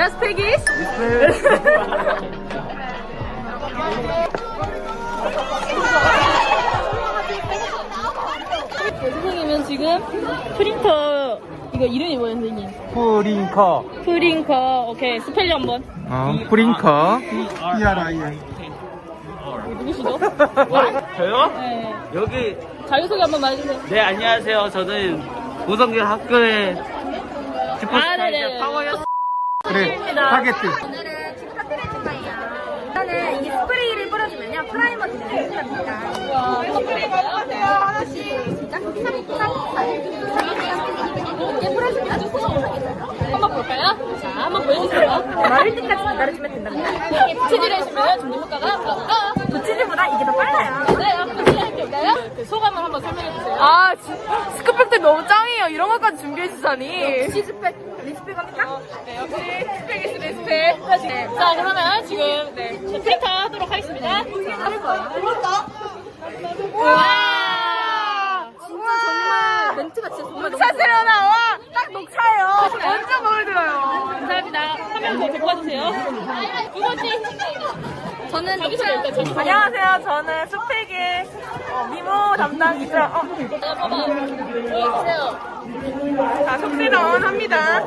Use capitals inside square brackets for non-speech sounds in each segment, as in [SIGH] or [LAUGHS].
Just Peggy's? 네, 선생님은 지금 프린터 이거 이름이 뭐예요 선생님? 프링커. 프린커 오케이 스펠링 한번 어, 프링커. 누구시죠? [LAUGHS] 저요? 네 여기 자기소개 한번 해주세요 네 안녕하세요. 저는 고성길 학교의 아, 슈퍼스타 네네. 파워였 그래, 타겟트. 오늘은 지금 터뜨려줄 거예요. 일단은 이 스프레이를 뿌려주면요. 프라이머? 하나씩 시작. 이렇게 뿌려주면. 한번 볼까요? 자 한번 보여주세요 마를 때까지 기다려주면 된답니다. 이렇게 붙이기를 해주면 점점 효과가 더 붙이기보다 이게 더 빨라요. 맞아요 붙이기 할게요 그 소감을 한번 설명해주세요 아, 진- 스크팩들 너무 짱 이런 것까지 준비해 주다니. 시스펙, 리스펙 합니까? 네, 역시 스펙이스 리스펙. 네. 자, 그러면 지금 네, 저 프린터 하도록 하겠습니다. 하는 거예요. 와! 진짜 정말 멘트가 진짜 정말 녹차 새로 나와. 딱 녹차예요. 완전 마음에 들어요. 감사합니다. 한명더 데리고 와주세요. 누구지? 저는. 안녕하세요. 저는 스펙의 어, 미모 담당이죠. 어, 자, 봐봐. 보여주세요. 자, 속세런 합니다.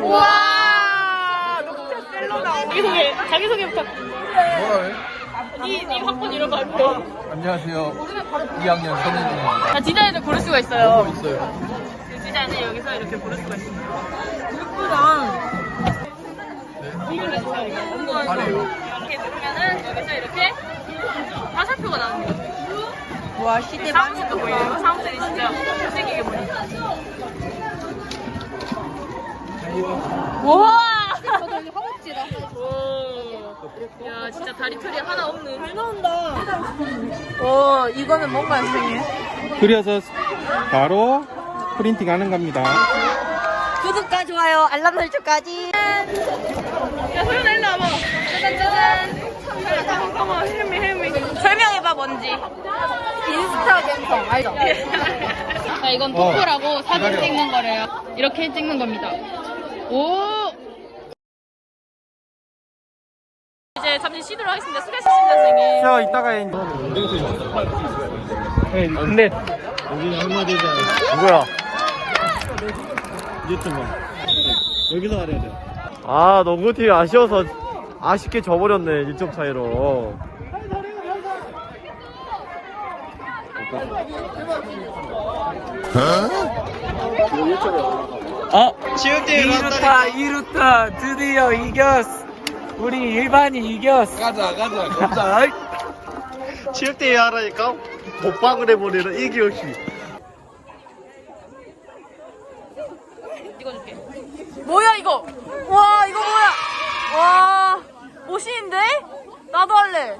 우와! 녹차 셀로 나와. 자기소개, 자기소개부터. 뭐야, 니, 니 학번 이런 거 할게요. 안녕하세요. 2학년 선생님입니다. 자, 디자인을 고를 수가 있어요. 있어요. 그 디자인을 여기서 이렇게 고를 수가 있습니다. 이걸로 해주세요. 이거. 아래요. 이렇게 누르면은 여기서 이렇게 화살표가 나옵니다. 와, 시대 사무실도 보이네요. 사무실이 진짜. 우와! 저도 여기 허벅지다. 오. 야, 진짜 다리 털이 하나 없는. 잘 오, 이거는 뭔가요, 선생님? 그려서 바로 프린팅 하는 겁니다. 구독과 좋아요, 알람 설정까지. 야, 소연아, 일로 와봐. 짜잔, 짜잔. 잠깐만, 헬미, 헬미. 설명해봐, 뭔지. 감성 알죠? 자, 이건 어, 토크라고 사진 기다려. 찍는 거래요. 이렇게 찍는 겁니다. 오! 이제 잠시 쉬도록 하겠습니다. 수고하셨습니다, 선생님. 저 이따가 해. 네, 근데 여기 한마디잖아. 누구야? 유튜버. 여기서 말해야 돼. 아 농구팀이 아쉬워서 아쉽게 져버렸네 1점 차이로 어? 지훈팀 이루타 이루타 드디어 이겼어 우리 일반이 이겼어 가자 가자 가자. 지훈팀 하라니까? 독방을 해버리는 이기혁씨 찍어줄게. 뭐야 이거? 와 이거 뭐야? 와 멋있는데? 나도 할래.